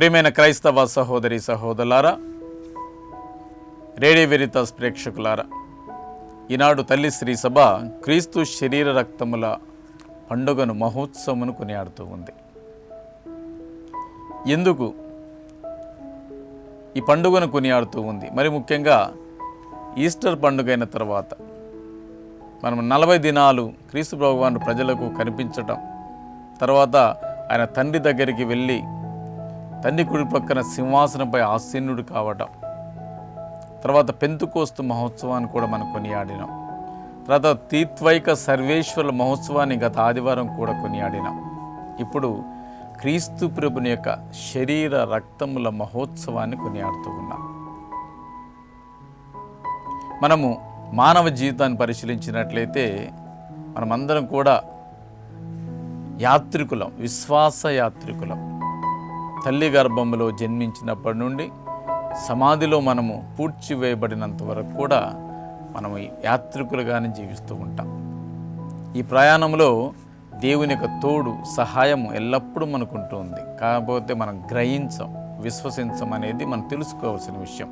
ప్రియమైన క్రైస్తవ సహోదరి సహోదరులారా రేడియో వెరితాస్ ప్రేక్షకులారా ఈనాడు తల్లి శ్రీ సభ క్రీస్తు శరీర రక్తముల పండుగను మహోత్సవమును కొనియాడుతూ ఉంది. ఎందుకు ఈ పండుగను కొనియాడుతూ ఉంది? మరి ముఖ్యంగా ఈస్టర్ పండుగ అయిన తర్వాత మనం నలభై దినాలు క్రీస్తు భగవాను ప్రజలకు కనిపించటం తర్వాత ఆయన తండ్రి దగ్గరికి వెళ్ళి తండ్రి కుడి పక్కన సింహాసనంపై ఆసీనుడు కావటం తర్వాత పెంతుకోస్తు మహోత్సవాన్ని కూడా మనం కొనియాడినాం. తర్వాత తీత్వైక సర్వేశ్వరుల మహోత్సవాన్ని గత ఆదివారం కూడా కొనియాడినాం. ఇప్పుడు క్రీస్తు ప్రభుని యొక్క శరీర రక్తముల మహోత్సవాన్ని కొనియాడుతూ ఉన్నాం. మనము మానవ జీవితాన్ని పరిశీలించినట్లయితే మనమందరం కూడా యాత్రికులం విశ్వాస యాత్రికులం. తల్లి గర్భంలో జన్మించినప్పటి నుండి సమాధిలో మనము పూడ్చివేయబడినంత వరకు కూడా మనము యాత్రికులుగానే జీవిస్తూ ఉంటాం. ఈ ప్రయాణంలో దేవుని యొక్క తోడు సహాయం ఎల్లప్పుడూ మనకు ఉంటుంది కాకపోతే మనం గ్రహించం విశ్వసించం అనేది మనం తెలుసుకోవాల్సిన విషయం.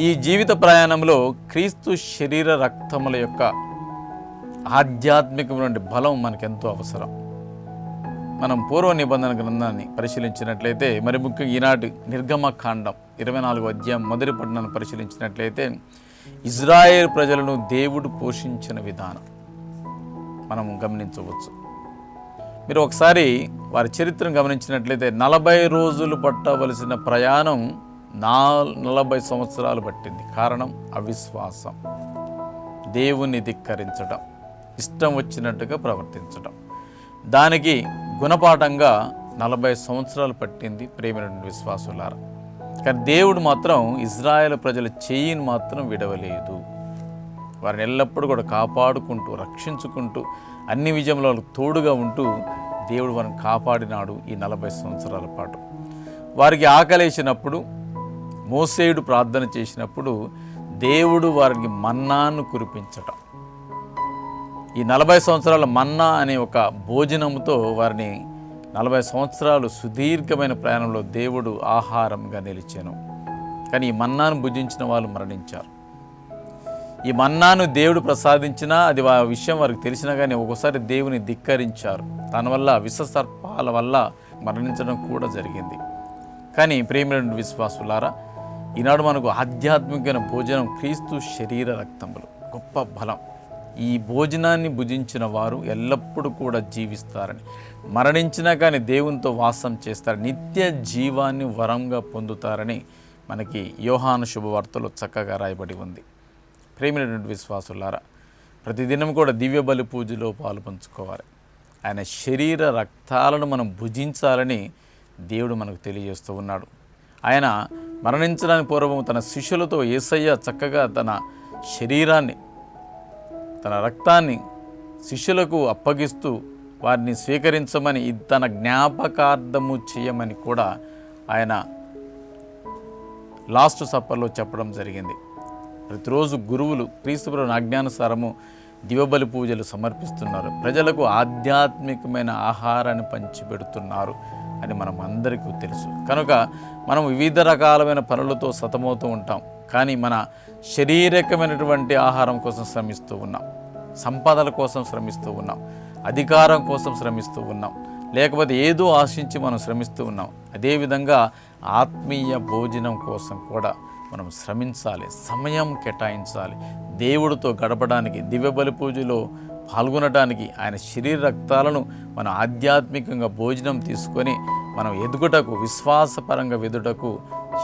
ఈ జీవిత ప్రయాణంలో క్రీస్తు శరీర రక్తముల యొక్క ఆధ్యాత్మికమైన బలం మనకెంతో అవసరం. మనం పూర్వ నిబంధన గ్రంథాన్ని పరిశీలించినట్లయితే మరి ముఖ్యంగా ఈనాటి నిర్గమకాండం ఇరవై నాలుగు అధ్యాయం మొదటి పట్టణాన్ని పరిశీలించినట్లయితే ఇజ్రాయేల్ ప్రజలను దేవుడు పోషించిన విధానం మనం గమనించవచ్చు. మీరు ఒకసారి వారి చరిత్రను గమనించినట్లయితే నలభై రోజులు పట్టవలసిన ప్రయాణం నా నలభై సంవత్సరాలు పట్టింది. కారణం అవిశ్వాసం. దేవుని ధిక్కరించడం ఇష్టం వచ్చినట్టుగా ప్రవర్తించడం దానికి గుణపాఠంగా నలభై సంవత్సరాలు పట్టింది ప్రేమైనటువంటి విశ్వాసులారా. కానీ దేవుడు మాత్రం ఇజ్రాయెల్ ప్రజల చేయిని మాత్రం విడవలేదు. వారిని ఎల్లప్పుడూ కూడా కాపాడుకుంటూ రక్షించుకుంటూ అన్ని విజయంలో తోడుగా ఉంటూ దేవుడు వారిని కాపాడినాడు ఈ నలభై సంవత్సరాల పాటు. వారికి ఆకలేసినప్పుడు మోసేయుడు ప్రార్థన చేసినప్పుడు దేవుడు వారికి మన్నాను కురిపించటం. ఈ నలభై సంవత్సరాల మన్నా అనే ఒక భోజనంతో వారిని నలభై సంవత్సరాలు సుదీర్ఘమైన ప్రయాణంలో దేవుడు ఆహారంగా నిలిచాను. కానీ ఈ మన్నాను భుజించిన వాళ్ళు మరణించారు. ఈ మన్నాను దేవుడు ప్రసాదించినా అది ఆ విషయం వారికి తెలిసినా కానీ ఒక్కోసారి దేవుని ధిక్కరించారు. తన వల్ల విషసర్పాల వల్ల మరణించడం కూడా జరిగింది. కానీ ప్రేమైన విశ్వాసులారా ఈనాడు మనకు ఆధ్యాత్మికమైన భోజనం క్రీస్తు శరీర రక్తములు. గొప్ప బలం. ఈ భోజనాన్ని భుజించిన వారు ఎల్లప్పుడూ కూడా జీవిస్తారని. మరణించినా కానీ దేవునితో వాసం చేస్తారు. నిత్య జీవాన్ని వరంగా పొందుతారని మనకి యోహాను శుభవార్తలో చక్కగా రాయబడి ఉంది. ప్రేమైనటువంటి విశ్వాసులారా ప్రతిదినం కూడా దివ్య బలి పూజలో పాలు పంచుకోవాలి. ఆయన శరీర రక్తాలను మనం భుజించాలని దేవుడు మనకు తెలియజేస్తూ ఉన్నాడు. ఆయన మరణించడానికి పూర్వం తన శిష్యులతో ఏసయ్య చక్కగా తన శరీరాన్ని తన రక్తాన్ని శిష్యులకు అప్పగిస్తూ వారిని స్వీకరించమని తన జ్ఞాపకార్థము చేయమని కూడా ఆయన లాస్ట్ సప్పర్లో చెప్పడం జరిగింది. ప్రతిరోజు గురువులు క్రీస్తుపురం ఆజ్ఞానుసారము దివబలి పూజలు సమర్పిస్తున్నారు. ప్రజలకు ఆధ్యాత్మికమైన ఆహారాన్ని పంచిపెడుతున్నారు అని మనం అందరికీ తెలుసు. కనుక మనం వివిధ రకాలమైన పనులతో సతమవుతూ ఉంటాం. కానీ మన శరీరకమైనటువంటి ఆహారం కోసం శ్రమిస్తూ ఉన్నాం. సంపదల కోసం శ్రమిస్తూ ఉన్నాం. అధికారం కోసం శ్రమిస్తూ ఉన్నాం. లేకపోతే ఏదో ఆశించి మనం శ్రమిస్తూ ఉన్నాం. అదేవిధంగా ఆత్మీయ భోజనం కోసం కూడా మనం శ్రమించాలి. సమయం కేటాయించాలి. దేవుడితో గడపడానికి దివ్యబలి పూజలో పాల్గొనడానికి ఆయన శరీర రక్తాలను మన ఆధ్యాత్మికంగా భోజనం తీసుకొని మనం ఎదుగుటకు విశ్వాసపరంగా వెదుటకు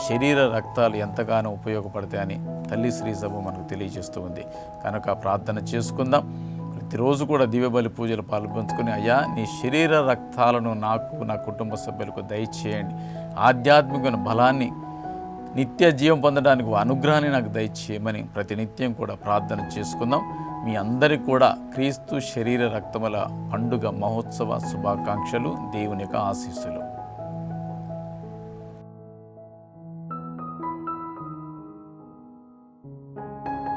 శరీర రక్తాలు ఎంతగానో ఉపయోగపడతాయని తల్లి శ్రీ సభ మనకు తెలియజేస్తూ ఉంది. కనుక ప్రార్థన చేసుకుందాం. ప్రతిరోజు కూడా దివ్యబలి పూజలు పాల్గొంచుకుని అయ్యా నీ శరీర రక్తాలను నాకు నా కుటుంబ సభ్యులకు దయచేయండి. ఆధ్యాత్మిక బలాన్ని నిత్య జీవం పొందడానికి అనుగ్రహాన్ని నాకు దయచేయమని ప్రతినిత్యం కూడా ప్రార్థన చేసుకుందాం. మీ అందరికీ కూడా క్రీస్తు శరీర రక్తముల పండుగ మహోత్సవ శుభాకాంక్షలు దేవుని యొక్క ఆశీస్సులు.